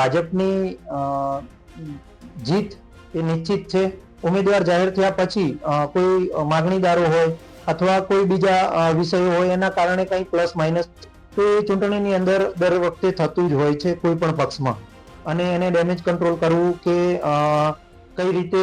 ભાજપની જીત એ નિશ્ચિત છે. ઉમેદવાર જાહેર થયા પછી કોઈ માગણીદારો હોય અથવા કોઈ બીજા વિષયો હોય એના કારણે કંઈ પ્લસ માઇનસ તો એ ચૂંટણીની અંદર દર વખતે થતું જ હોય છે કોઈ પણ પક્ષમાં. અને એને ડેમેજ કંટ્રોલ કરવું કે કઈ રીતે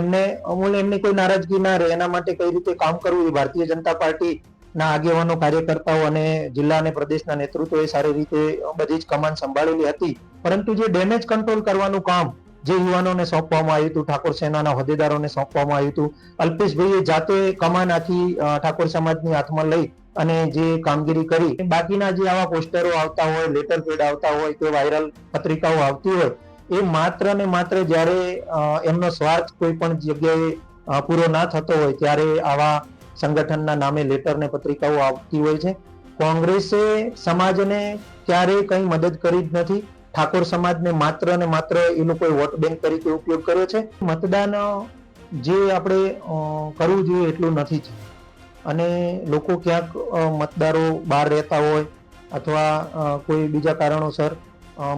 એમને અમૂલ એમની કોઈ નારાજગી ના રહે એના માટે કઈ રીતે કામ કરવું એ ભારતીય જનતા પાર્ટી ના આગેવાનો, કાર્યકર્તાઓ અને જિલ્લા અને પ્રદેશના નેતૃત્વએ સારી રીતે બધી જ કમાન સંભાળેલી હતી. પરંતુ જે ડેમેજ કંટ્રોલ કરવાનું કામ જે યુવાનોને સોંપવામાં આવ્યું હતું, ઠાકોર સેનાના હોદ્દેદારોને સોંપવામાં આવ્યું હતું, અલ્પેશભાઈએ જાતે કમાન આખી ઠાકોર સમાજની હાથમાં લઈ અને જે કામગીરી કરી. બાકીના જે આવા પોસ્ટરો આવતા હોય લેટર પેડ આવતા હોય કે વાયરલ પત્રિકાઓ આવતી હોય, એ માત્ર ને માત્ર જ્યારે એમનો સ્વાર્થ કોઈ પણ જગ્યાએ પૂરો ના થતો હોય, ત્યારે આવા સંગઠનના નામે લેટર ને પત્રિકાઓ આવતી હોય છે. કોંગ્રેસે સમાજને ક્યારેય કંઈ મદદ કરી જ નથી. ઠાકોર સમાજને માત્ર ને માત્ર એ લોકોએ વોટ બેંક તરીકે ઉપયોગ કર્યો છે. મતદાન જે આપણે કરવું જોઈએ એટલું નથી થયું અને લોકો ક્યાંક મતદારો બહાર રહેતા હોય અથવા કોઈ બીજા કારણોસર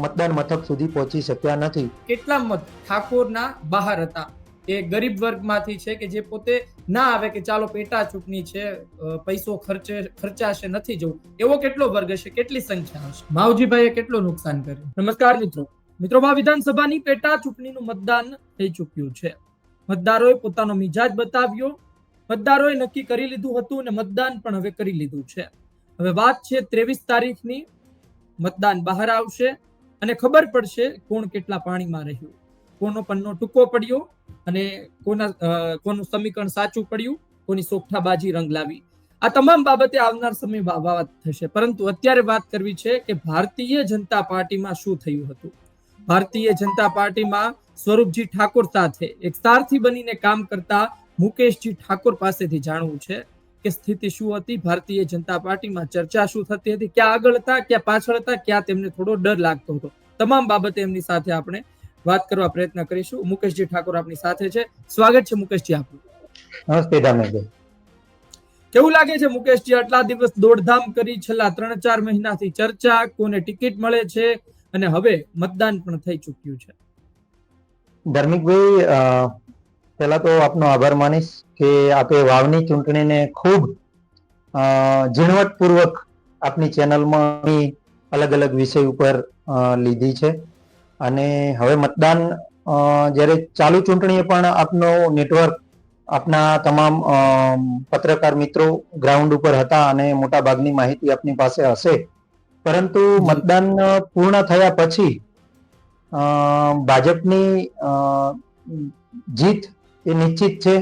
મતદાન મથક સુધી પહોંચી શક્યા નથી. કેટલા મત ઠાકોરના બહાર હતા? એ ગરીબ વર્ગમાંથી છે કે જે પોતે ના આવે કે ચાલો પેટા ચૂંટણી છે પૈસો ખર્ચે, ખર્ચાશે, નથી જવું. એવો કેટલો વર્ગ હશે? કેટલી સંખ્યા હશે? માવજીભાઈએ કેટલું નુકસાન કર્યું? નમસ્કાર મિત્રો. મિત્રો, આ વિધાનસભાની પેટા ચૂંટણીનું મતદાન થઈ ચૂક્યું છે. મતદારોએ પોતાનો મિજાજ બતાવ્યો. મતદારોએ નક્કી કરી લીધું હતું અને મતદાન પણ હવે કરી લીધું છે. હવે વાત છે ત્રેવીસ તારીખની. મતદાન બહાર આવશે. અને ખબર પડશે કોણ કેટલા પાણીમાં રહ્યું. કોનો પન્નો ટૂંકો પડ્યો અને કોના કોનું સમીકરણ સાચું પડ્યું, કોની સોગઠાબાજી રંગ લાવી. આ તમામ બાબતે આવનાર સમય વાત થશે. પરંતુ અત્યારે વાત કરવી છે કે ભારતીય જનતા પાર્ટીમાં શું થયું હતું? ભારતીય જનતા પાર્ટીમાં સ્વરૂપજી ઠાકોર સાથે એક સારથી બનીને કામ કરતા મુકેશજી ઠાકોર પાસેથી જાણવું છે કે સ્થિતિ શું હતી? ભારતીય જનતા પાર્ટીમાં ચર્ચા શું થતી હતી? ક્યાં આગળ હતા, ક્યાં પાછળ હતા, ક્યાં તેમને થોડો ડર લાગતો હતો? તમામ બાબતે એમની સાથે આપણે વાત કરવા પ્રયત્ન કરીશું. મુકેશજી ઠાકોર આપની સાથે છે. સ્વાગત છે મુકેશજી આપનું. નમસ્તે ધામેશભાઈ કેવું લાગે છે મુકેશજી આટલા દિવસ દોડધામ કરી છેલ્લા ત્રણ ચાર મહિનાથી ચર્ચા કોને ટિકિટ મળે છે અને હવે મતદાન પણ થઈ ચૂક્યું છે? ધર્મિકભાઈ પહેલા તો આપનો આભાર માનીશ કે આપે વાવની ચૂંટણીને ખૂબ ઝીણવટપૂર્વક આપની ચેનલમાં અલગ અલગ વિષય ઉપર લીધી છે. અને હવે મતદાન જ્યારે ચાલુ ચૂંટણીએ પણ આપનો નેટવર્ક, આપના તમામ પત્રકાર મિત્રો ગ્રાઉન્ડ ઉપર હતા અને મોટા ભાગની માહિતી આપની પાસે હશે. પરંતુ મતદાન પૂર્ણ થયા પછી ભાજપની જીત એ નિશ્ચિત છે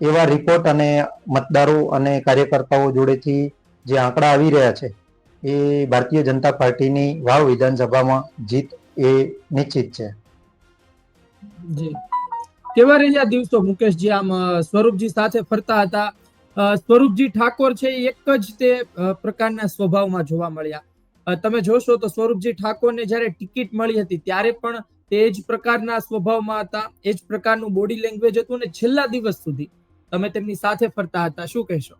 એવા રિપોર્ટ અને મતદારો અને કાર્યકર્તાઓ જોડેથી જે આંકડા આવી રહ્યા છે એ ભારતીય જનતા પાર્ટીની વાવ વિધાનસભામાં જીત એ નિશ્ચિત છે. જી. કેવા રહ્યા દિવસો મુકેશજી આમ સ્વરૂપજી સાથે ફરતા હતા. સ્વરૂપજી ઠાકોર છે એક જ તે પ્રકારના સ્વભાવમાં જોવા મળ્યા. તમે જોશો તો સ્વરૂપજી ઠાકોરને જ્યારે ટિકિટ મળી હતી ત્યારે પણ તે જ પ્રકારના સ્વભાવમાં હતા. એ જ પ્રકારનું બોડી લેંગ્વેજ હતું અને છેલ્લા દિવસ સુધી તમે તેમની સાથે ફરતા હતા. શું કહેશો?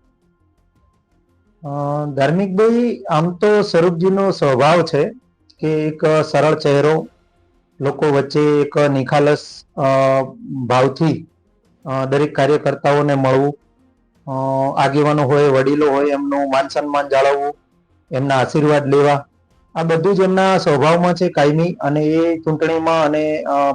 ધાર્મિકભાઈ આમ તો સ્વરૂપજીનો સ્વભાવ છે. કે એક સરળ ચહેરો, લોકો વચ્ચે એક નિખાલસ ભાવથી દરેક કાર્યકર્તાઓને મળવું આગેવાનો હોય, વડીલો હોય, એમનું માન સન્માન જાળવવું, એમના આશીર્વાદ લેવા, આ બધું જ એમના સ્વભાવમાં છે કાયમી અને એ ચૂંટણીમાં અને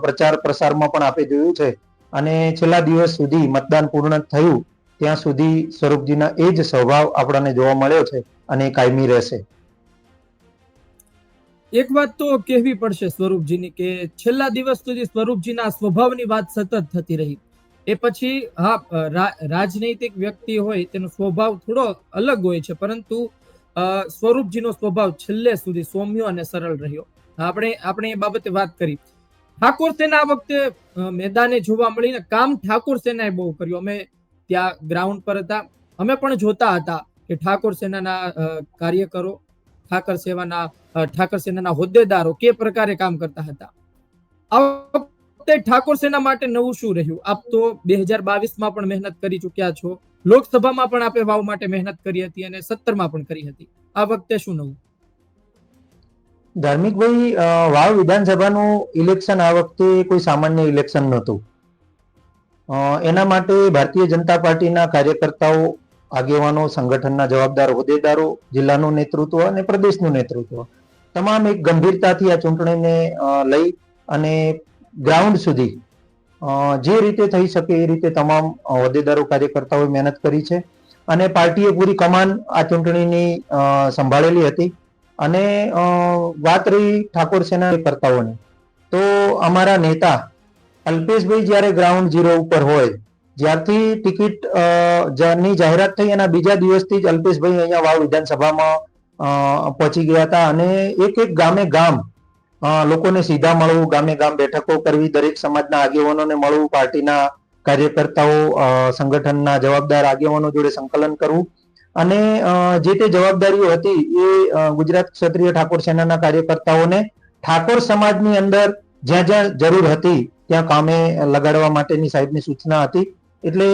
પ્રચાર પ્રસારમાં પણ આપે જોયું છે. અને છેલ્લા દિવસ સુધી મતદાન પૂર્ણ થયું, ત્યાં સુધી સ્વરૂપજીના એ જ સ્વભાવ આપણને જોવા મળ્યો છે અને એ કાયમી રહેશે. એક વાત તો કહેવી પડશે સ્વરૂપજીની કે છેલ્લા દિવસ સુધી સ્વરૂપજીના સ્વભાવની વાત સતત થતી રહી. એ પછી હા રાજનૈતિક વ્યક્તિ હોય તેનો સ્વભાવ થોડો અલગ હોય છે, પરંતુ સ્વરૂપજીનો સ્વભાવ છેલ્લે સુધી સૌમ્ય અને સરળ રહ્યો. આપણે આપણે એ બાબતે વાત કરી. ઠાકોર સેના આ વખતે મેદાને જોવા મળીને કામ ઠાકોર સેનાએ બહુ કર્યું. અમે ત્યાં ગ્રાઉન્ડ પર હતા. અમે પણ જોતા હતા કે ઠાકોર સેનાના કાર્યકરો ઠાકર સેવાના ઠાકર સેનાના હોદ્દેદારો કે પ્રકારે કામ કરતા હતા. આ વખતે ઠાકોર સેના માટે નવું શું રહ્યું? આપ તો બે હજાર બાવીસમાં પણ મહેનત કરી ચુક્યા છો. લોકસભામાં પણ આપે વાવ માટે મહેનત કરી હતી અને સત્તરમાં પણ કરી હતી. આ વખતે શું નવું? ધાર્મિકભાઈ વાવ વિધાનસભાનું ઇલેક્શન આ વખતે કોઈ સામાન્ય ઇલેક્શન નહોતું. એના માટે ભારતીય જનતા પાર્ટીના કાર્યકર્તાઓ આગેવાનો, સંગઠનના જવાબદાર, હોદ્દેદારો, જિલ્લાનું નેતૃત્વ અને પ્રદેશનું નેતૃત્વ. તમામ એક ગંભીરતાથી આ ચૂંટણીને લઈ અને ગ્રાઉન્ડ સુધી જે રીતે થઈ શકે એ રીતે તમામ હોદ્દેદારો, કાર્યકર્તાઓએ મહેનત કરી છે અને પાર્ટીએ પૂરી કમાન આ ચૂંટણીની સંભાળેલી હતી. અને વાત રહી ઠાકોર સેના કરતાઓની તો અમારા નેતા અલ્પેશભાઈ જ્યારે ગ્રાઉન્ડ ઝીરો ઉપર હોય જ્યારથી ટિકિટની જાહેરાત થઈ એના બીજા દિવસથી જ અલ્પેશભાઈ અહીંયા વાવ વિધાનસભામાં પહોંચી ગયા હતા અને એક એક ગામે ગામ લોકોને સીધા મળવું, ગામે ગામ બેઠકો કરવી, દરેક સમાજના આગેવાનોને મળવું, પાર્ટીના કાર્યકર્તાઓ સંગઠનના જવાબદાર આગેવાનો જોડે સંકલન કરવું અને જે તે જવાબદારીઓ હતી એ ગુજરાત ક્ષત્રિય ઠાકોર સેનાના કાર્યકર્તાઓને ઠાકોર સમાજની અંદર જ્યાં જ્યાં જરૂર હતી ત્યાં કામે લગાડવા માટેની સાહેબની સૂચના હતી. એટલે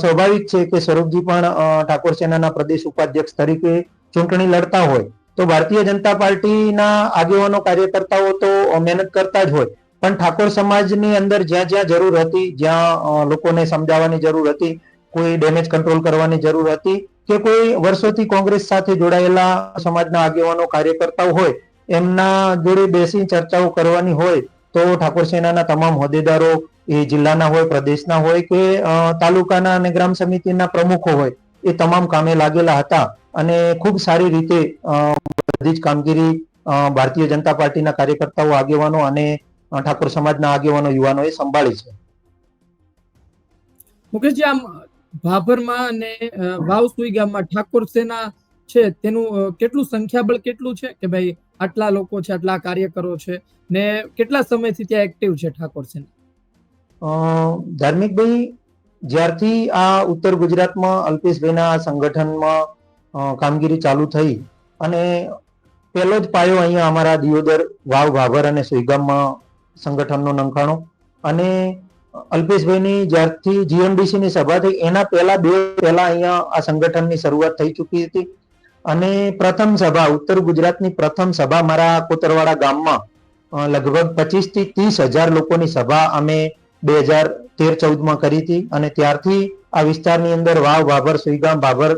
સ્વાભાવિક છે કે સ્વરૂપજી પણ ઠાકોર સેનાના પ્રદેશ ઉપાધ્યક્ષ તરીકે ચૂંટણી લડતા હોય. તો ભારતીય જનતા પાર્ટીના આગેવાનો, કાર્યકર્તાઓ તો મહેનત કરતા જ હોય. પણ ઠાકોર સમાજની અંદર જ્યાં જ્યાં જરૂર હતી, જ્યાં લોકોને સમજાવવાની જરૂર હતી, કોઈ ડેમેજ કંટ્રોલ કરવાની જરૂર હતી કે કોઈ વર્ષોથી કોંગ્રેસ સાથે જોડાયેલા સમાજના આગેવાનો, કાર્યકર્તાઓ હોય, એમના જોડે બેસી ચર્ચાઓ કરવાની હોય તો ઠાકોર સેનાના તમામ હોદ્દેદારો એ જિલ્લાના હોય, પ્રદેશના હોય કે તાલુકાના અને ગ્રામ સમિતિના પ્રમુખો હોય, એ તમામ કામે લાગેલા હતા. અને ખૂબ સારી રીતે બધી જ કામગીરી ભારતીય જનતા પાર્ટીના કાર્યકર્તાઓ, આગેવાનો અને ઠાકોર સમાજના આગેવાનો, યુવાનોએ સંભાળી છે. મુકેશજી, આમ ભાભરમાં અને વાવ સુઈ ગામમાં ઠાકોર સેના છે, તેનું કેટલું સંખ્યાબળ કેટલું છે? કે ભાઈ આટલા લોકો છે, આટલા કાર્યકરો છે, ને કેટલા સમયથી ત્યાં એક્ટિવ છે ઠાકોર સેના? ધાર્મિકભાઈ, જ્યારથી આ ઉત્તર ગુજરાતમાં અલ્પેશભાઈના સંગઠનમાં કામગીરી ચાલુ થઈ અને પહેલો જ પાયો અહીંયા અમારા દિયોદર વાવ ભાભર અને સુઈગામમાં સંગઠનનો નંખાણો અને અલ્પેશભાઈની જ્યારથી જીએમડીસીની સભા થઈ, એના પહેલા બે પહેલા અહીંયા આ સંગઠનની શરૂઆત થઈ ચૂકી હતી. અને પ્રથમ સભા, ઉત્તર ગુજરાતની પ્રથમ સભા મારા કોતરવાડા ગામમાં લગભગ પચીસથી ત્રીસ હજાર લોકોની સભા અમે બે હજાર તેર ચૌદમાં કરી હતી અને ત્યારથી આ વિસ્તારની અંદર વાવ, ભાભર, સુઈગામ, ભાભર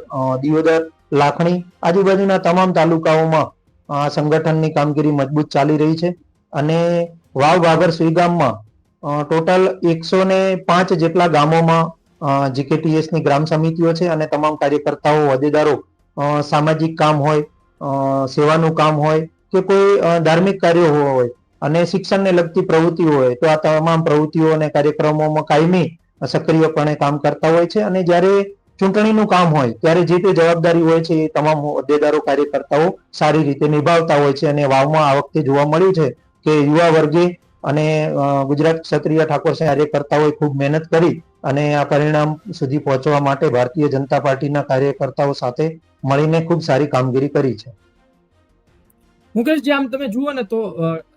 દિયોદર, લાખણી આજુબાજુના તમામ તાલુકાઓમાં આ સંગઠનની કામગીરી મજબૂત ચાલી રહી છે અને વાવ, ભાભર, સુઈગામમાં ટોટલ એકસો ને પાંચ જેટલા ગામોમાં જીકેટીએસની ગ્રામ સમિતિઓ છે અને તમામ કાર્યકર્તાઓ, હોદ્દેદારો સામાજિક કામ હોય સેવાનું કામ હોય કે કોઈ ધાર્મિક કાર્યો હોય અને શિક્ષણને લગતી પ્રવૃત્તિઓ હોય તો આ તમામ પ્રવૃત્તિઓ અને કાર્યક્રમોમાં કાયમી સક્રિયપણે કામ કરતા હોય છે અને જ્યારે ચૂંટણીનું કામ હોય ત્યારે જે તે જવાબદારી હોય છે એ તમામ હોદ્દેદારો, કાર્યકર્તાઓ સારી રીતે નિભાવતા હોય છે અને વાવમાં આ વખતે જોવા મળ્યું છે કે યુવા વર્ગે અને ગુજરાત ક્ષત્રિય ઠાકોર કાર્યકર્તાઓએ ખૂબ મહેનત કરી અને આ પરિણામ સુધી પહોંચવા માટે ભારતીય જનતા પાર્ટીના કાર્યકર્તાઓ સાથે મળીને ખૂબ સારી કામગીરી કરી છે. મુકેશજી આમ તમે જુઓ ને તો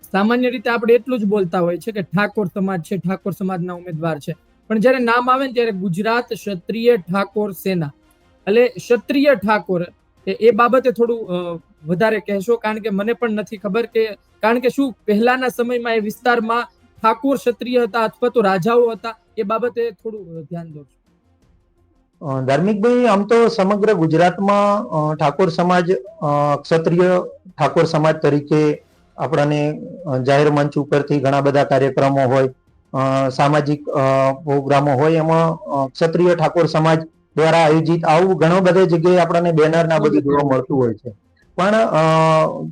સામાન્ય રીતે આપણે એટલું જ બોલતા હોય છે કે ઠાકોર સમાજ છે ઠાકોર સમાજના ઉમેદવાર છે. પણ જ્યારે નામ આવે ને ત્યારે ગુજરાત ક્ષત્રિય ઠાકોર સેના. એટલે ક્ષત્રિય ઠાકોર એ બાબતે થોડું વધારે કહેશો કારણ કે મને પણ નથી ખબર કે કારણ કે શું પહેલાના સમયમાં એ વિસ્તારમાં ઠાકોર ક્ષત્રિય હતા અથવા તો રાજાઓ હતા એ બાબતે થોડું ધ્યાન દો અ, ધાર્મિકભાઈ આમ તો સમગ્ર ગુજરાતમાં ઠાકોર સમાજ ક્ષત્રિય ઠાકોર સમાજ તરીકે આપણાને જાહેર મંચ ઉપરથી ઘણા બધા કાર્યક્રમો હોય સામાજિક પ્રોગ્રામો હોય, એમાં ક્ષત્રિય ઠાકોર સમાજ દ્વારા આયોજિત આવું ઘણો બધે જગ્યાએ આપણને બેનર ના બધું જોવા મળતું હોય છે. પણ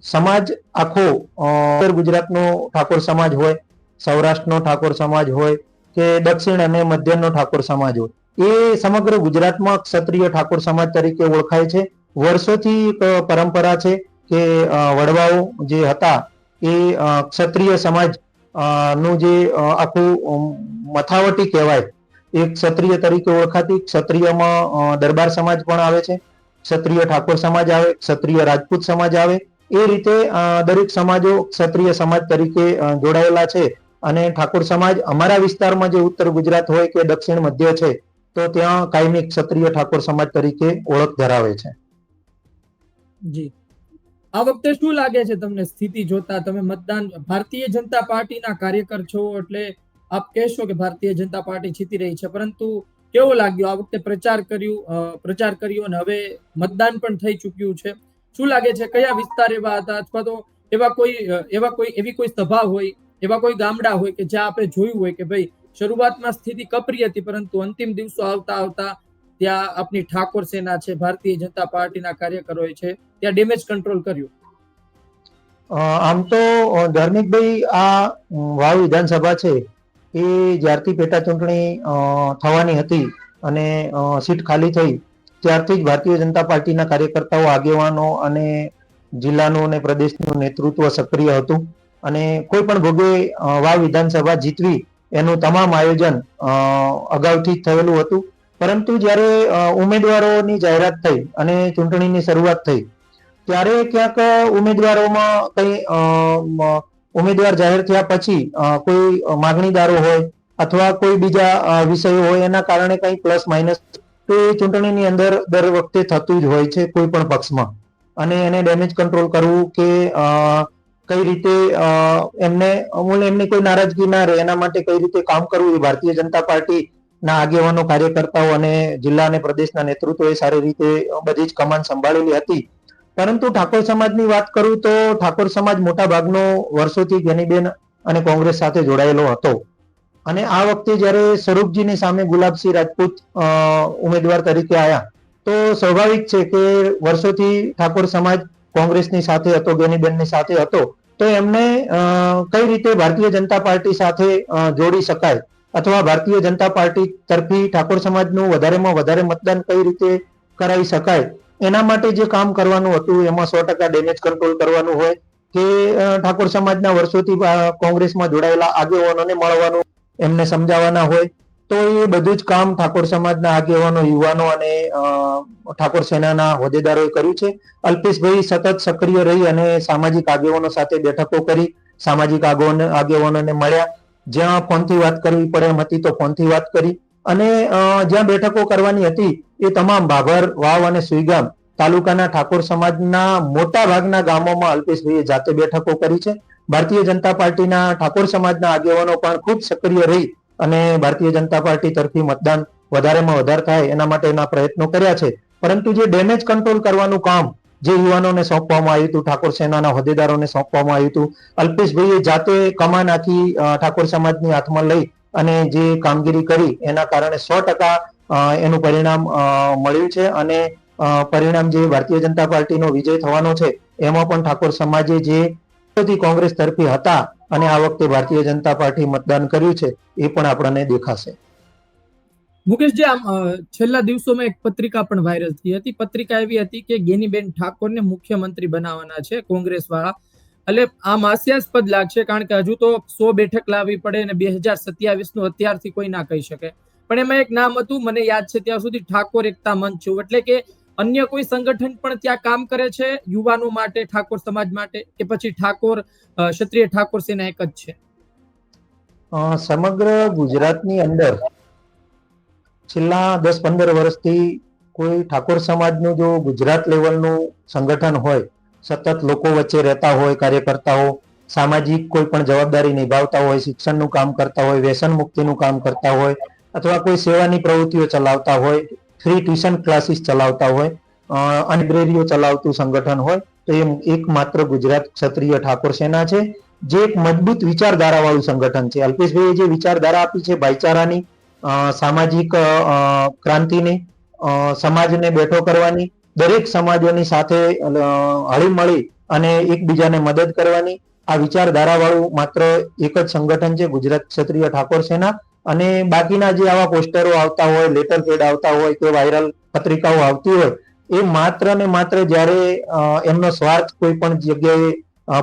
સમાજ આખો ઉત્તર ગુજરાતનો ઠાકોર સમાજ હોય, સૌરાષ્ટ્રનો ઠાકોર સમાજ હોય કે દક્ષિણ અને મધ્યનો ઠાકોર સમાજ હોય એ સમગ્ર ગુજરાતમાં ક્ષત્રિય ઠાકોર સમાજ તરીકે ઓળખાય છે. વર્ષોથી પરંપરા છે કે વડવાઓ જે હતા એ ક્ષત્રિય સમાજનું જે આખું મથાવટી કહેવાય એ ક્ષત્રિય તરીકે ઓળખાતી ક્ષત્રિયમાં દરબાર સમાજ પણ આવે છે. ક્ષત્રિય ઠાકોર સમાજ આવે, ક્ષત્રિય રાજપૂત સમાજ આવે. એ રીતે દરેક સમાજો ક્ષત્રિય સમાજ તરીકે જોડાયેલા છે. અને ઠાકોર સમાજ અમારા વિસ્તારમાં જે ઉત્તર ગુજરાત હોય કે દક્ષિણ મધ્ય છે તો ત્યાં કાયમી ક્ષત્રિય ઠાકોર સમાજ તરીકે ઓળખ ધરાવે છે. જી. આ વખતે શું લાગે છે તમને સ્થિતિ જોતા? તમે મતદાન, ભારતીય જનતા પાર્ટીના કાર્યકર છો એટલે આપ કહેશો કે ભારતીય જનતા પાર્ટી જીતી રહી છે, પરંતુ કેવો લાગ્યો? આ વખતે પ્રચાર કર્યું પ્રચાર કર્યો અને હવે મતદાન પણ થઈ ચૂક્યું છે. શું લાગે છે કયા વિસ્તાર એવા હતા? અથવા તો એવા કોઈ એવા કોઈ, એવી કોઈ સભા હોય, એવા કોઈ ગામડા હોય કે જ્યાં આપણે જોયું હોય કે ભાઈ શરૂઆતમાં સ્થિતિ કપરી હતી, પરંતુ અંતિમ દિવસો આવતા આવતા ત્યાં આપની ઠાકોર સેના છે, ભારતીય જનતા પાર્ટીના કાર્યકરોએ છે, ત્યાં ડેમેજ કંટ્રોલ કર્યું. આમ તો ધાર્મિકભાઈ, આ વાવ વિધાનસભા છે, એ જ્યારથી પેટા ચૂંટણી થવાની હતી અને સીટ ખાલી થઈ, ત્યારથી જ ભારતીય જનતા પાર્ટીના કાર્યકર્તાઓ, આગેવાનો અને જિલ્લાનું અને પ્રદેશનું નેતૃત્વ સક્રિય હતું અને કોઈ પણ ભોગે વાવ વિધાનસભા જીતવી એનું તમામ આયોજન અગાઉથી જ થયેલું હતું. પરંતુ જ્યારે ઉમેદવારોની જાહેરાત થઈ અને ચૂંટણીની શરૂઆત થઈ, ત્યારે ક્યાંક ઉમેદવારોમાં કઈ ઉમેદવાર જાહેર થયા પછી કોઈ માગણીદારો હોય અથવા કોઈ બીજા વિષયો હોય, એના કારણે કઈ પ્લસ માઇનસ તો એ ચૂંટણીની અંદર દર વખતે થતું જ હોય છે કોઈ પણ પક્ષમાં. અને એને ડેમેજ કંટ્રોલ કરવું કે કઈ રીતે એમને અમૂલ એમની કોઈ નારાજગી ના રહે, એના માટે કઈ રીતે કામ કરવું એ ભારતીય જનતા પાર્ટી ના આગેવાનો, કાર્યકર્તાઓ અને જિલ્લા અને પ્રદેશના નેતૃત્વએ સારી રીતે બધી જ કમાન સંભાળેલી હતી. પરંતુ ઠાકોર સમાજની વાત કરું તો ઠાકોર સમાજ મોટા ભાગનો વર્ષોથી ગેનીબેન અને કોંગ્રેસ સાથે જોડાયેલો હતો. અને આ વખતે જ્યારે સ્વરૂપજીની સામે ગુલાબસિંહ રાજપૂત ઉમેદવાર તરીકે આવ્યા તો સ્વાભાવિક છે કે વર્ષોથી ઠાકોર સમાજ કોંગ્રેસની સાથે હતો, ગેનીબેનની સાથે હતો, તો એમને કઈ રીતે ભારતીય જનતા પાર્ટી સાથે જોડી શકાય? અથવા ભારતીય જનતા પાર્ટી તરફી ઠાકોર સમાજનું વધારેમાં વધારે મતદાન કઈ રીતે કરાવી શકાય? એના માટે જે કામ કરવાનું હતું, એમાં સો ટકા ડેમેજ કંટ્રોલ કરવાનું હોય કે ઠાકોર સમાજના વર્ષોથી કોંગ્રેસમાં જોડાયેલા આગેવાનોને મળવાનું, એમને સમજાવવાના હોય તો એ બધું જ કામ ઠાકોર સમાજના આગેવાનો, યુવાનો અને ઠાકોર સેનાના હોદ્દેદારોએ કર્યું છે. અલ્પેશભાઈ સતત સક્રિય રહી અને સામાજિક આગેવાનો સાથે બેઠકો કરી, સામાજિક આગેવાનોને મળ્યા. જ્યાં ફોનથી વાત કરવી પડે એમ હતી તો ફોનથી વાત કરી. અને જ્યાં બેઠકો કરવાની હતી એ તમામ ભાભર વાવ અને સુઈગામ તાલુકાના ઠાકોર સમાજના મોટા ભાગના ગામોમાં અલ્પેશભાઈએ જાતે બેઠકો કરી છે. ભારતીય જનતા પાર્ટીના ઠાકોર સમાજના આગેવાનો પણ ખૂબ સક્રિય રહી અને ભારતીય જનતા પાર્ટી તરફી મતદાન વધારેમાં વધારે થાય એના માટેના પ્રયત્નો કર્યા છે. પરંતુ જે ડેમેજ કંટ્રોલ કરવાનું કામ જે યુવાનોને સોંપવામાં આવ્યું હતું, ઠાકોર સેનાના હોદ્દેદારોને સોંપવામાં આવ્યું હતું, અલ્પેશભાઈએ જાતે કમાન આખી ઠાકોર સમાજની હાથમાં લઈ અને જે કામગીરી કરી એના કારણે સો ટકા એનું પરિણામ મળ્યું છે અને પરિણામ જે ભારતીય જનતા પાર્ટીનો વિજય થવાનો છે, એમાં પણ ઠાકોર સમાજે જે કોંગ્રેસ તરફી હતા અને આ વખતે ભારતીય જનતા પાર્ટી મતદાન કર્યું છે, એ પણ આપણને દેખાશે. મુકેશજી, આમ છેલ્લા દિવસોમાં એક પત્રિકા પણ વાયરલ થઈ હતી. પત્રિકા એવી હતી કે ગેનીબેન ઠાકોરને મુખ્યમંત્રી બનાવવાના છે કોંગ્રેસ વાળા એટલે આમ હાસ્યાસ્પદ લાગશે કારણ કે હજુ તો સો બેઠક લાવવી પડે અને બે હજાર સત્યાવીસનું અત્યારથી કોઈ ના કહી શકે. પણ એમાં એક નામ હતું, મને યાદ છે, ત્યાં સુધી ઠાકોર એકતા મંચ છું. એટલે કે અન્ય કોઈ સંગઠન પણ ત્યાં કામ કરે છે યુવાનો માટે, ઠાકોર સમાજ માટે, કે પછી ઠાકોર ક્ષત્રિય ઠાકોર સેના એક જ છે? સમગ્ર ગુજરાતની અંદર છેલ્લા દસ પંદર વર્ષથી કોઈ ઠાકોર સમાજનું જો ગુજરાત લેવલનું સંગઠન હોય, સતત લોકો વચ્ચે રહેતા હોય કાર્યકર્તાઓ સામાજિક કોઈ પણ જવાબદારી નિભાવતા હોય, શિક્ષણનું કામ કરતા હોય, વ્યસન મુક્તિનું કામ કરતા હોય, અથવા કોઈ સેવાની પ્રવૃત્તિઓ ચલાવતા હોય ફ્રી ટ્યુશન ક્લાસીસ ચલાવતા હોય અ, લાઇબ્રેરીઓ ચલાવતું સંગઠન હોય તો એ એકમાત્ર ગુજરાત ક્ષત્રિય ઠાકોર સેના છે જે એક મજબૂત વિચારધારા વાળું સંગઠન છે. અલ્પેશભાઈએ જે વિચારધારા આપી છે ભાઈચારાની સામાજિક ક્રાંતિની સમાજને બેઠો કરવાની દરેક સમાજોની સાથે હળીમળી અને એકબીજાને મદદ કરવાની આ વિચારધારા વાળું માત્ર એક જ સંગઠન છે ગુજરાત ક્ષત્રિય ઠાકોર સેના. અને બાકીના જે આવા પોસ્ટરો આવતા હોય લેટર પેડ આવતા હોય કે વાયરલ પત્રિકાઓ આવતી હોય, એ માત્ર ને માત્ર જ્યારે એમનો સ્વાર્થ કોઈ પણ જગ્યાએ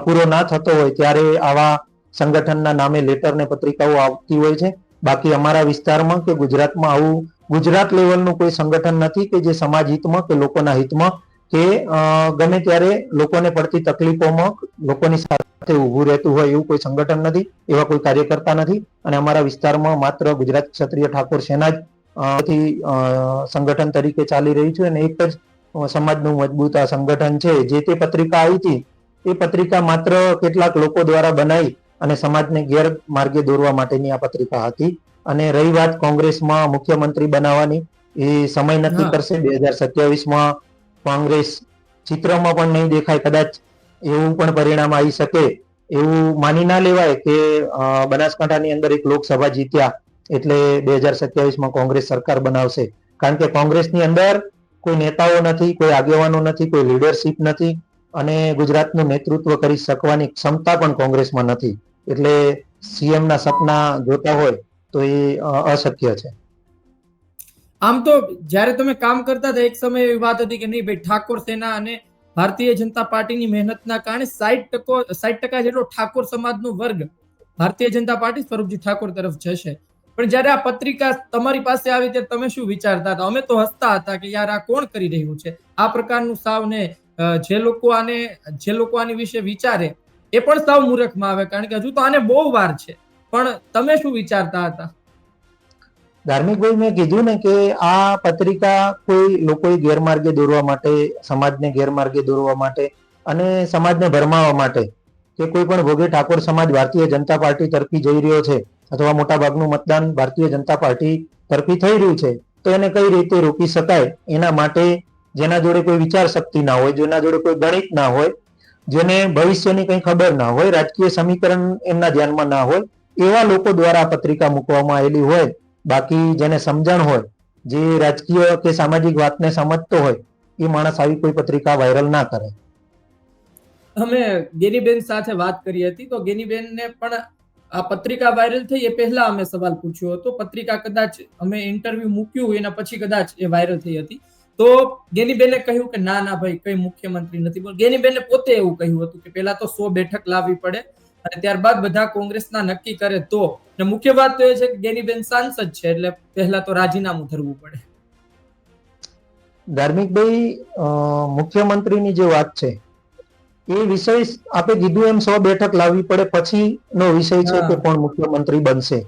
પૂરો ના થતો હોય ત્યારે આવા સંગઠનના નામે લેટર ને પત્રિકાઓ આવતી હોય છે. બાકી અમારા વિસ્તારમાં કે ગુજરાતમાં આવું ગુજરાત લેવલનું કોઈ સંગઠન નથી કે જે સમાજ હિતમાં કે લોકોના હિતમાં કે ગમે ત્યારે લોકોને પડતી તકલીફોમાં લોકોની સાથે ઊભું રહેતું હોય એવું કોઈ સંગઠન નથી એવા કોઈ કાર્યકર્તા નથી. અને અમારા વિસ્તારમાં માત્ર ગુજરાત ક્ષત્રિય ઠાકોર સેના જ સંગઠન તરીકે ચાલી રહી છે અને એક જ સમાજનું મજબૂત આ સંગઠન છે. જે તે પત્રિકા આવી હતી એ પત્રિકા માત્ર કેટલાક લોકો દ્વારા બનાવી અને સમાજને ગેરમાર્ગે દોરવા માટેની આ પત્રિકા હતી. અને રહી વાત કોંગ્રેસમાં મુખ્યમંત્રી બનાવવાની એ સમય નક્કી કરશે. બે હજાર સત્યાવીસમાં કોંગ્રેસ ચિત્રમાં પણ નહીં દેખાય કદાચ એવું પણ પરિણામ આવી શકે એવું માની ના લેવાય કે બનાસકાંઠાની અંદર એક લોકસભા જીત્યા એટલે બે હજાર સત્યાવીસમાં કોંગ્રેસ સરકાર બનાવશે. કારણ કે કોંગ્રેસની અંદર કોઈ નેતાઓ નથી, કોઈ આગેવાનો નથી, કોઈ લીડરશિપ નથી અને ગુજરાતનું નેતૃત્વ કરી શકવાની ક્ષમતા પણ કોંગ્રેસમાં નથી. એટલે સીએમ ના સપના જોતા હોય તો એ અશક્ય છે. આમ તો જ્યારે તમે કામ કરતા હતા, એક સમય એવી વાત હતી કે નહીં, ભાઈ ઠાકોર સેના અને ભારતીય જનતા પાર્ટીની મહેનતના કારણે સાઈઠ ટકો, સાઈઠ ટકા જેટલો ઠાકોર સમાજનો વર્ગ ભારતીય જનતા પાર્ટી સ્વરૂપજી ઠાકોર તરફ જશે. પણ જ્યારે આ પત્રિકા તમારી પાસે આવી ત્યારે તમે શું વિચારતા હતા? અમે તો હસતા હતા કે યાર આ કોણ કરી રહ્યું છે? આ પ્રકારનું સાવને ને જે લોકો આને, જે લોકો આની વિશે વિચારે એ પણ સાવ મૂર્ખમાં આવે. કારણ કે હજુ તો આને બહુ વાર છે. પણ તમે શું વિચારતા હતા? ધાર્મિકભાઈ મેં કીધું ને કે આ પત્રિકા કોઈ લોકોએ ગેરમાર્ગે દોરવા માટે, સમાજને ગેરમાર્ગે દોરવા માટે અને સમાજને ભરમાવવા માટે કે કોઈ પણ ભોગે ઠાકોર સમાજ ભારતીય જનતા પાર્ટી તરફી જઈ રહ્યો છે અથવા મોટા ભાગનું મતદાન ભારતીય જનતા પાર્ટી તરફી થઈ રહ્યું છે, તો એને કઈ રીતે રોકી શકાય? એના માટે જેના જોડે કોઈ વિચાર શક્તિ ના હોય, જેના જોડે કોઈ ગણિત ના હોય, જેને ભવિષ્યની કંઈ ખબર ના હોય, રાજકીય સમીકરણ એમના ધ્યાનમાં ના હોય, એવા લોકો દ્વારા પત્રિકા મૂકવામાં આવેલી હોય. બાકી જેને સમજણ હોય, જે રાજકીય કે સામાજિક વાતને સમજતો હોય, એ માણસ આવી કોઈ પત્રિકા વાયરલ ના કરે. અમે ગેનીબેન સાથે વાત કરી હતી, તો ગેનીબેનને પણ આ પત્રિકા વાયરલ થઈ એ પહેલા અમે સવાલ પૂછ્યો હતો. પત્રિકા કદાચ અમે ઇન્ટરવ્યુ મૂક્યું, એના પછી કદાચ એ વાયરલ થઈ હતી. તો ગેનીબેને કહ્યું કે ના ના ભાઈ, કઈ મુખ્યમંત્રી નથી. પણ ગેનીબેને પોતે એવું કહ્યું હતું કે પહેલા તો સો બેઠક લાવવી પડે અને ત્યારબાદ બધા કોંગ્રેસના નક્કી કરે તો. અને મુખ્ય વાત તો એ છે કે ગેનીબેન સાંસદ છે એટલે પહેલા તો રાજીનામું ધરવું પડે. ધાર્મિકભાઈ મુખ્યમંત્રીની જે વાત છે એ વિષય આપે કીધું એમ સો બેઠક લાવવી પડે પછીનો વિષય છે. કે કોણ મુખ્યમંત્રી બનશે.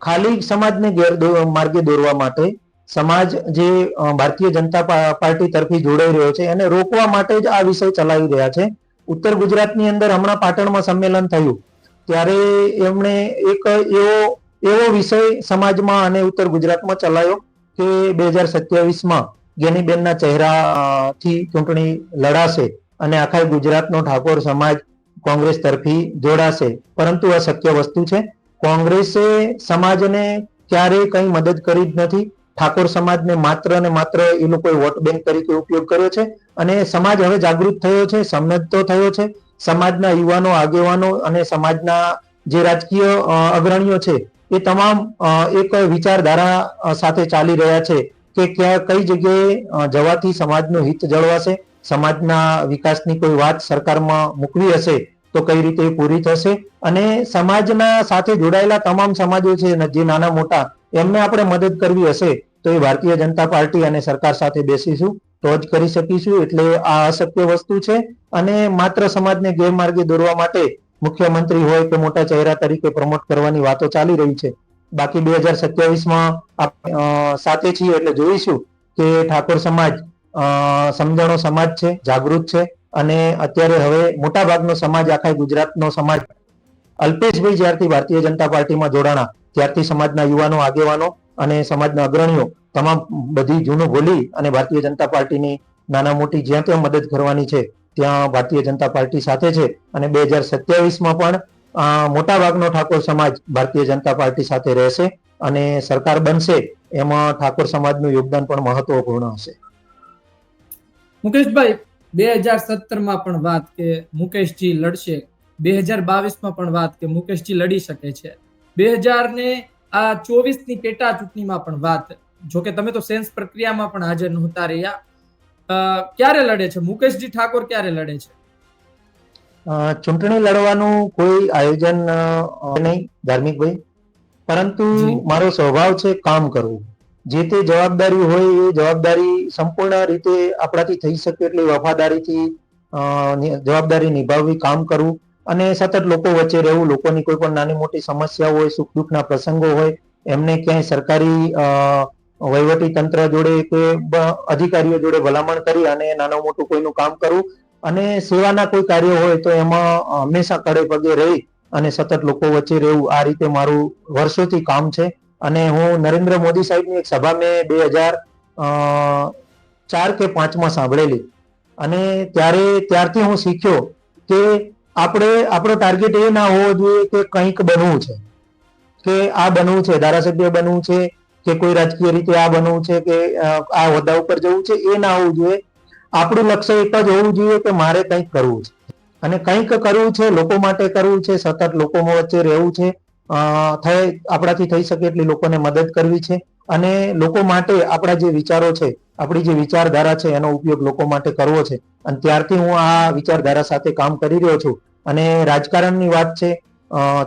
ખાલી સમાજને ગેર માર્ગે દોરવા માટે સમાજ જે ભારતીય જનતા પાર્ટી તરફી જોડાઈ રહ્યો છે એને રોકવા માટે જ આ વિષય ચલાવી રહ્યા છે. ઉત્તર ગુજરાતની અંદર હમણાં પાટણમાં સંમેલન થયું. ત્યારે એમણે એક એવો એવો વિષય સમાજમાં અને ઉત્તર ગુજરાતમાં ચલાવ્યો કે બે હજાર સત્યાવીસમાં ગેનીબેનના ચહેરા થી ચૂંટણી લડાશે અને આખા ગુજરાતનો ઠાકોર સમાજ કોંગ્રેસ તરફી જોડાશે. પરંતુ આ શક્ય વસ્તુ છે. કોંગ્રેસે સમાજને ક્યારેય કંઈ મદદ કરી જ નથી. ઠાકોર સમાજને માત્ર ને માત્ર એ લોકોએ વોટ બેંક તરીકે ઉપયોગ કર્યો છે. અને સમાજ હવે જાગૃત થયો છે સમજતો થયો છે. સમાજના યુવાનો, આગેવાનો અને સમાજના જે રાજકીય અગ્રણીઓ છે, એ તમામ એક વિચારધારા સાથે ચાલી રહ્યા છે કે ક્યાં, કઈ જગ્યાએ જવાથી સમાજનું હિત જળવાશે, સમાજના વિકાસની કોઈ વાત સરકારમાં મૂકવી હશે તો કઈ રીતે પૂરી થશે? અને સમાજના સાથે જોડાયેલા તમામ સમાજો છે જે નાના મોટા, એમને આપણે મદદ કરવી હશે તો એ ભારતીય જનતા પાર્ટી અને સરકાર સાથે બેસીશું. તો જ કરી શકીશું, એટલે આ અશક્ય વસ્તુ છે. અને માત્ર સમાજને ગેરમાર્ગે દોરવા માટે મુખ્યમંત્રી હોય કે મોટા ચહેરા તરીકે પ્રમોટ કરવાની વાતો ચાલી રહી છે. બાકી બે હજાર સત્યાવીસમાં સાથે છીએ એટલે જોઈશું કે ઠાકોર સમાજ સમજણો સમાજ છે, જાગૃત છે. અને અત્યારે હવે મોટા ભાગનો સમાજ, આખા ગુજરાતનો સમાજ અલ્પેશભાઈ જ્યારથી ભારતીય જનતા પાર્ટીમાં જોડાણા, ત્યારથી સમાજના યુવાનો, આગેવાનો અને સમાજના અગ્રણીઓ તમામ બધી જૂનું ભૂલી અને ભારતીય જનતા પાર્ટીની નાના મોટી જ્યાં ત્યાં મદદ કરવાની છે, ત્યાં ભારતીય જનતા પાર્ટી સાથે છે. અને બે હજાર સત્યાવીસમાં પણ મોટાભાગનો મોટા ભાગનો ઠાકોર સમાજ ભારતીય જનતા પાર્ટી સાથે રહેશે અને સરકાર બનશે, એમાં ઠાકોર સમાજનું યોગદાન પણ મહત્વપૂર્ણ હશે. મુકેશભાઈ, બે હજાર સત્તરમાં પણ વાત કે મુકેશજી લડશે, બે હજાર બાવીસમાં પણ વાત કે મુકેશજી લડી શકે છે. બે હજાર ને આ ચોવીસની પેટા ચૂંટણીમાં પણ વાત. જોકે તમે તો સેન્સ પ્રક્રિયામાં પણ હાજર નહોતા રહ્યા. ક્યારે લડે છે? મુકેશજી ઠાકોર ક્યારે લડે છે? ચૂંટણી લડવાનું કોઈ આયોજન નહીં નહીં ધાર્મિકભાઈ. પરંતુ મારો સ્વભાવ છે કામ કરવું. જે તે જવાબદારી હોય એ જવાબદારી સંપૂર્ણ રીતે આપણાથી થઈ શકે એટલી વફાદારીથી જવાબદારી નિભાવવી કામ કરવું. અને સતત લોકો વચ્ચે રહેવું, લોકોની કોઈ પણ નાની મોટી સમસ્યા હોય, સુખ દુઃખના પ્રસંગો હોય, એમને ક્યાંય સરકારી વહીવટી તંત્ર જોડે કે અધિકારીઓ જોડે ભલામણ કરી અને નાનું મોટું કોઈનું કામ કરવું અને સેવાના કોઈ કાર્ય હોય તો એમાં હંમેશા કડે પગે રહી અને સતત લોકો વચ્ચે રહેવું, આ રીતે મારું વર્ષોથી કામ છે. અને હું નરેન્દ્ર મોદી સાહેબની એક સભા મેં બે હજાર ચાર કે પાંચમાં સાંભળેલી. અને ત્યારે, ત્યારથી હું શીખ્યો કે આપણે, આપણો ટાર્ગેટ એ ના હોવો જોઈએ કે કંઈક બનવું છે. કે આ બનવું છે, ધારાસભ્ય બનવું છે, કે કોઈ રાજકીય રીતે આ બનવું છે, કે આ હોદ્દા ઉપર જવું છે, એ ના હોવું જોઈએ. આપણું લક્ષ્ય એક જ હોવું જોઈએ કે મારે કંઈક કરવું છે. અને કંઈક કરવું છે, લોકો માટે કરવું છે, સતત લોકો વચ્ચે રહેવું છે થાય, આપણાથી થઈ શકે એટલી લોકોને મદદ કરવી છે. અને લોકો માટે આપણા જે વિચારો છે, આપણી જે વિચારધારા છે, એનો ઉપયોગ લોકો માટે કરવો છે. અને ત્યારથી હું આ વિચારધારા સાથે કામ કરી રહ્યો છું. અને રાજકારણની વાત છે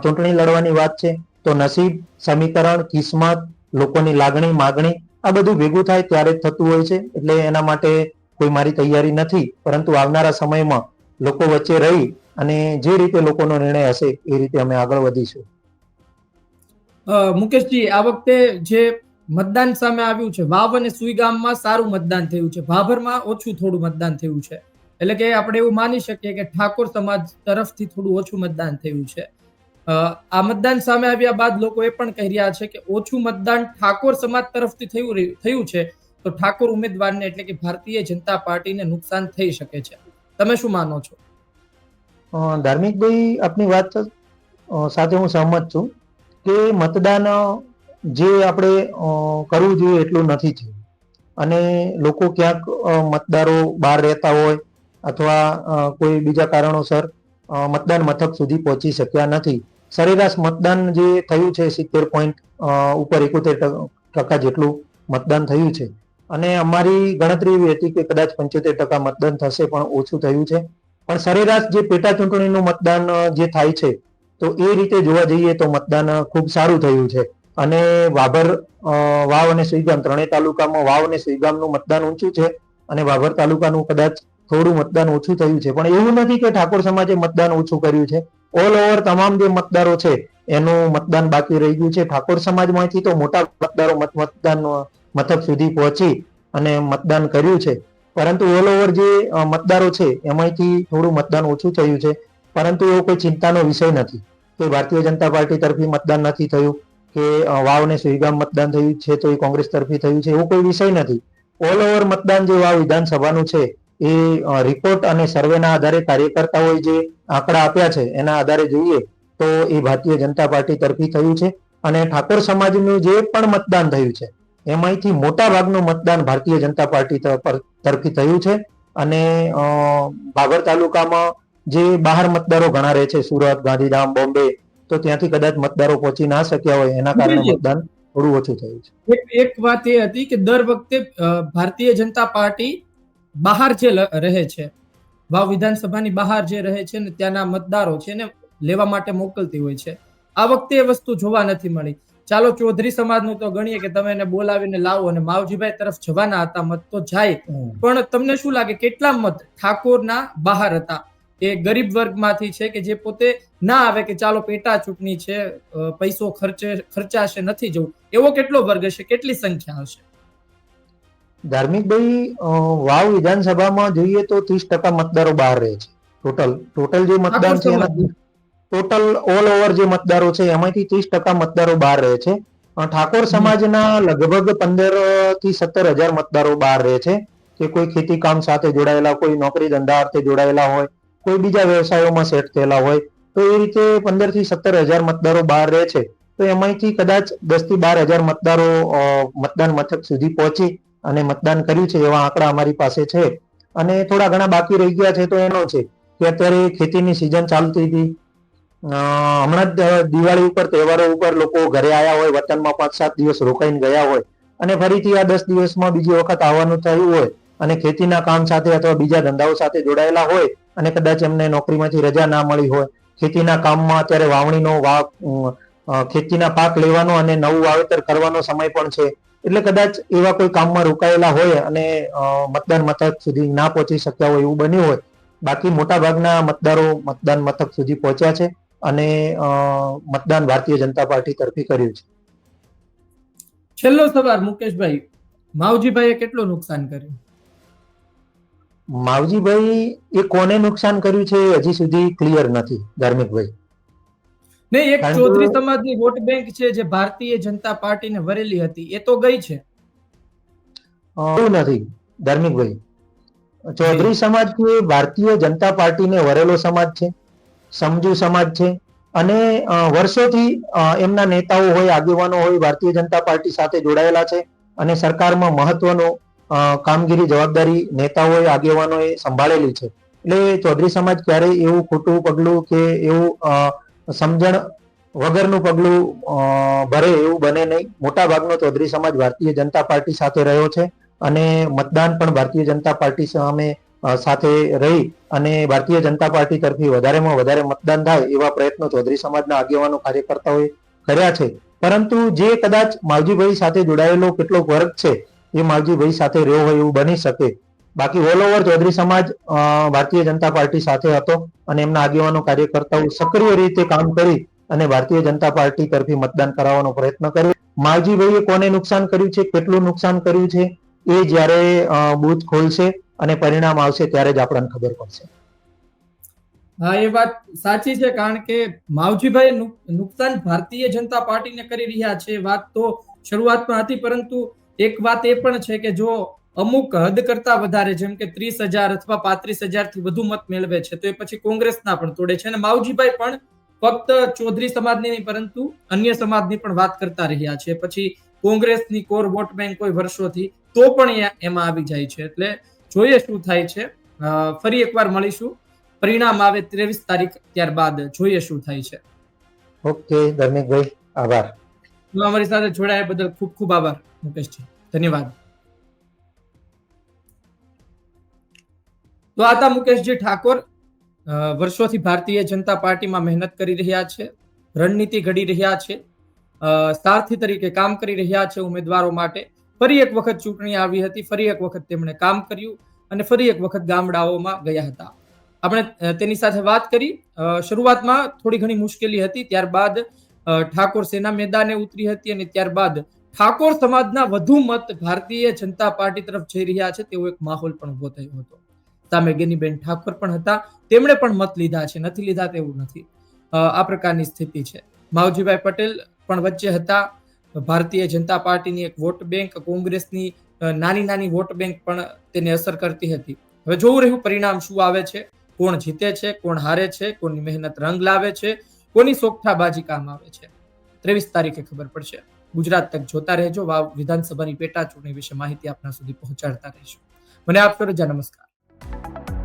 ચૂંટણી લડવાની વાત છે, તો નસીબ, સમીકરણ, કિસ્મત, લોકોની લાગણી, માગણી, આ બધું ભેગું થાય ત્યારે જ થતું હોય છે. એટલે એના માટે કોઈ મારી તૈયારી નથી. પરંતુ આવનારા સમયમાં લોકો વચ્ચે રહી અને જે રીતે લોકોનો નિર્ણય હશે એ રીતે અમે આગળ વધીશું. મુકેશજી, આ વખતે જે મતદાન સામે આવ્યું છે, વાવ અને સુઈગામમાં સારું મતદાન થયું છે. ભાભરમાં ઓછું થોડું મતદાન થયું છે. એટલે કે આપણે એવું માની શકીએ કે ઠાકોર સમાજ તરફથી થોડું ઓછું મતદાન થયું છે. આ મતદાન સામે આવ્યા બાદ લોકો એ પણ કહી રહ્યા છે કે ઓછું મતદાન ઠાકોર સમાજ તરફથી થયું થયું છે, તો ઠાકોર ઉમેદવારને એટલે કે ભારતીય જનતા પાર્ટીને નુકસાન થઈ શકે છે. તમે શું માનો છો? ધાર્મિકભાઈ, આપની વાત સાથે હું સહમત છું. કે મતદાન, જે આપણે કરવું જોઈએ એટલું નથી થયું. અને લોકો ક્યાંક મતદારો બહાર રહેતા હોય અથવા કોઈ બીજા કારણોસર મતદાન મથક સુધી પહોંચી શક્યા નથી. સરેરાશ મતદાન જે થયું છે સિત્તેર પોઈન્ટ ઉપર એકોતેર ટકા જેટલું મતદાન થયું છે. અને અમારી ગણતરી એવી હતી કે કદાચ પંચોતેર ટકા મતદાન થશે પણ ઓછું થયું છે. પણ સરેરાશ જે પેટા ચૂંટણીનું મતદાન જે થાય છે તો એ રીતે જોવા જઈએ તો મતદાન ખૂબ સારું થયું છે. અને વાભર વાવ અને સુઈગામ ત્રણેય તાલુકામાં વાવ અને સુઈગામનું મતદાન ઊંચું છે અને વાભર તાલુકાનું કદાચ થોડું મતદાન ઓછું થયું છે. પણ એવું નથી કે ઠાકોર સમાજે મતદાન ઓછું કર્યું છે. ઓલ ઓવર તમામ જે મતદારો છે, એનું મતદાન બાકી રહી ગયું છે. ઠાકોર સમાજમાંથી તો મોટા મતદારો મતદાન, મથક સુધી પહોંચી અને મતદાન કર્યું છે. પરંતુ ઓલ ઓવર જે મતદારો છે, એમાંથી થોડું મતદાન ઓછું થયું છે. પરંતુ એવો કોઈ ચિંતાનો વિષય નથી. કે ભારતીય જનતા પાર્ટી તરફી મતદાન નથી થયું, કે વાવને સુઈગામ મતદાન થયું છે, તો એ કોંગ્રેસ તરફી થયું છે, એવો કોઈ વિષય નથી. ઓલ ઓવર મતદાન જે વાવ વિધાનસભાનું છે, એ રિપોર્ટ અને સર્વેના આધારે કાર્યકર્તાઓએ જે આંકડા આપ્યા છે, એના આધારે જોઈએ, તો એ ભારતીય જનતા પાર્ટી તરફી થયું છે. અને ઠાકોર સમાજનું જે પણ મતદાન થયું છે એમાંથી મોટા ભાગનું મતદાન ભારતીય જનતા પાર્ટી તર- તરફી થયું છે. અને ભાગર તાલુકામાં જે બહાર મતદારો ઘણા રહે છે સુરત ગાંધીધામ બોમ્બે તો ત્યાંથી કદાચ મતદારો પહોંચી ના શક્યા હોય એના કારણે મતદાન થોડું ઓછું થયું છે. એક એક વાત એ હતી કે દર વખતે ભારતીય જનતા પાર્ટી બહાર જે રહે છે વાવ વિધાનસભાની બહાર જે રહે છે ને ત્યાંના મતદારો છે ને લેવા માટે મોકલતી હોય છે. આ વખતે એ વસ્તુ જોવા નથી મળી. ચાલો ચૌધરી સમાજનું તો ગણીએ કે તમે એને બોલાવીને લાવો અને માવજીભાઈ તરફ જવાના હતા મત તો જાય. પણ તમને શું લાગે કેટલા મત ઠાકોરના બહાર હતા? એ ગરીબ વર્ગમાંથી છે કે જે પોતે ના આવે કે ચાલો પેટા ચૂંટણી છે પૈસો ખર્ચે ખર્ચાશે નથી જવું. એવો કેટલો વર્ગ હશે? કેટલી સંખ્યા હશે? ધાર્મિકભાઈ ભાઈ વાવ વિધાનસભામાં જોઈએ તો ત્રીસ ટકા મતદારો બહાર રહે છે. ટોટલ ટોટલ જે મતદાર છે ટોટલ ઓલ ઓવર જે મતદારો છે એમાંથી ત્રીસ ટકા મતદારો બહાર રહે છે. ઠાકોર સમાજના લગભગ પંદરથી સત્તર હજાર મતદારો બહાર રહે છે. કે કોઈ ખેતી કામ સાથે જોડાયેલા કોઈ નોકરી ધંધા અર્થે જોડાયેલા હોય કોઈ બીજા વ્યવસાયોમાં સેટ થયેલા હોય, તો એ રીતે પંદરથી સત્તર હજાર મતદારો બહાર રહે છે. તો એમાંથી કદાચ દસથી બાર હજાર મતદારો મતદાન મથક સુધી પહોંચી અને મતદાન કર્યું છે એવા આંકડા અમારી પાસે છે. અને થોડા ઘણા બાકી રહી ગયા છે તો એનો છે કે અત્યારે ખેતીની સિઝન ચાલતી હતી. હમણાં જ દિવાળી ઉપર, તહેવારો ઉપર લોકો ઘરે આવ્યા હોય, વતનમાં પાંચ સાત દિવસ રોકાઈને ગયા હોય અને ફરીથી આ દસ દિવસમાં બીજી વખત આવવાનું થયું હોય અને ખેતીના કામ સાથે અથવા બીજા ધંધાઓ સાથે જોડાયેલા હોય અને કદાચ એમને નોકરીમાંથી રજા ના મળી હોય. ખેતીના કામમાં અત્યારે વાવણીનો વાવ ખેતીના પાક લેવાનો અને નવું વાવેતર કરવાનો સમય પણ છે. એટલે કદાચ એવા કોઈ કામમાં રોકાયેલા હોય અને મતદાન મથક સુધી ના પહોંચી શક્યા હોય એવું બન્યું હોય. બાકી મોટાભાગના મતદારો મતદાન મથક સુધી પહોંચ્યા છે અને મતદાન ભારતીય જનતા પાર્ટી તરફી કર્યું છે. છેલ્લો સવાલ મુકેશભાઈ, માવજીભાઈએ કેટલું નુકસાન કર્યું? માવજીભાઈ એ કોને નુકસાન કર્યું છે હજી સુધી ક્લિયર નથી ધાર્મિકભાઈ? નહીં એક ચૌધરી સમાજની વોટ બેંક છે જે ભારતીય જનતા પાર્ટીને વરેલી હતી એ તો ગઈ છે. એવું નથી ધાર્મિકભાઈ. ચૌધરી સમાજ એ ભારતીય જનતા પાર્ટીને વરેલો સમાજ છે સમજુ સમાજ છે અને વર્ષોથી એમના નેતાઓ હોય આગેવાનો હોય ભારતીય જનતા પાર્ટી સાથે જોડાયેલા છે અને સરકારમાં મહત્વનો કામગીરી જવાબદારી નેતાઓએ, આગેવાનોએ સંભાળેલી છે. એટલે ચૌધરી સમાજ ક્યારેય એવું ખોટું પગલું કે એવું સમજણ વગરનું પગલું ભરે એવું બને નહીં. મોટા ભાગનો ચૌધરી સમાજ ભારતીય જનતા પાર્ટી સાથે રહ્યો છે અને મતદાન પણ ભારતીય જનતા પાર્ટી સામે સાથે રહી અને ભારતીય જનતા પાર્ટી તરફી વધારેમાં વધારે મતદાન થાય એવા પ્રયત્નો ચૌધરી સમાજના આગેવાનો કાર્યકર્તાઓએ કર્યા છે. પરંતુ જે કદાચ માવજીભાઈ સાથે જોડાયેલો કેટલોક વર્ગ છે એ માવજીભાઈ સાથે રહ્યો હોય એવું બની શકે. બાકી ઓલ ઓવર ચૌધરી સમાજ ભારતીય જનતા પાર્ટી સાથે હતો અને એમના આગેવાનો કાર્યકર્તાઓ સક્રિય રીતે કામ કરી અને ભારતીય જનતા પાર્ટી તરફી મતદાન કરાવવાનો પ્રયત્ન કર્યો. માવજીભાઈએ કોને નુકસાન કર્યું છે, કેટલું નુકસાન કર્યું છે, એ જ્યારે બૂથ ખોલશે અને પરિણામ આવશે ત્યારે જ આપણને ખબર પડશે. હા, એ વાત સાચી છે, કારણ કે માવજીભાઈ નુકસાન ભારતીય જનતા પાર્ટીને કરી રહ્યા છે. વાત તો શરૂઆતમાં હતી, પરંતુ એક વાત એ પણ છે કે જો અમુક હદ કરતા વધારે, જેમ કે ત્રીસ હજાર અથવા પાંત્રીસ હજારથી વધુ મત મેળવે છે, તો એ પછી કોંગ્રેસના પણ તોડે છે. અને માવજીભાઈ પણ ફક્ત ચૌધરી સમાજની નહીં, પરંતુ અન્ય સમાજની પણ વાત કરતા રહ્યા છે. પછી કોંગ્રેસની કોર વોટ બેંક કોઈ વર્ષોથી, તો પણ એમાં આવી જાય છે. એટલે જોઈએ શું થાય છે. ફરી એકવાર મળીશું. પરિણામ આવે ત્રેવીસ તારીખ ત્યારબાદ જોઈએ શું થાય છે. ઓકે ધર્મિકભાઈ આભાર. અમારી સાથે જોડાયા બદલ ખૂબ ખૂબ આભાર, મુકેશજી. ધન્યવાદ. તો આ મુકેશજી ઠાકોર વર્ષોથી ભારતીય જનતા પાર્ટીમાં મહેનત કરી રહ્યા છે, રણનીતિ ઘડી રહ્યા છે સારથી તરીકે કામ કરી રહ્યા છે ઉમેદવારો માટે. ફરી એક વખત ચૂંટણી આવી હતી, ફરી એક વખત તેમણે કામ કર્યું અને ફરી એક વખત ગામડાઓમાં ગયા હતા. આપણે તેની સાથે વાત કરી. શરૂઆતમાં થોડી ઘણી મુશ્કેલી હતી, ત્યારબાદ ઠાકોર સેના મેદાને ઉતરી હતી અને ત્યારબાદ ઠાકોર સમાજના વધુ મત ભારતીય જનતા પાર્ટી તરફ જઈ રહ્યા છે તેવો એક માહોલ પણ ઊભો થયો હતો. સામે ગેનીબેન ઠાકોર પણ હતા. તેમણે પણ મત લીધા છે. નથી લીધા તેવું નથી. આ પ્રકારની સ્થિતિ છે. માવજીભાઈ પટેલ પણ વચ્ચે હતા. ભારતીય જનતા પાર્ટીની એક વોટ બેંક, કોંગ્રેસની નાની નાની વોટ બેંક પણ તેને અસર કરતી હતી. હવે જોવું રહ્યું પરિણામ શું આવે છે? કોણ જીતે છે? કોણ હારે છે? કોની મહેનત રંગ લાવે છે? કોની સોગઠાબાજી કામ આવે છે? ત્રેવીસ તારીખે ખબર પડશે. ગુજરાત તક જોતા રહેજો. વાવ વિધાનસભાની પેટા ચૂંટણી વિશે માહિતી આપના સુધી પહોંચાડતા રહીશું. મને આપશો રજા નમસ્કાર.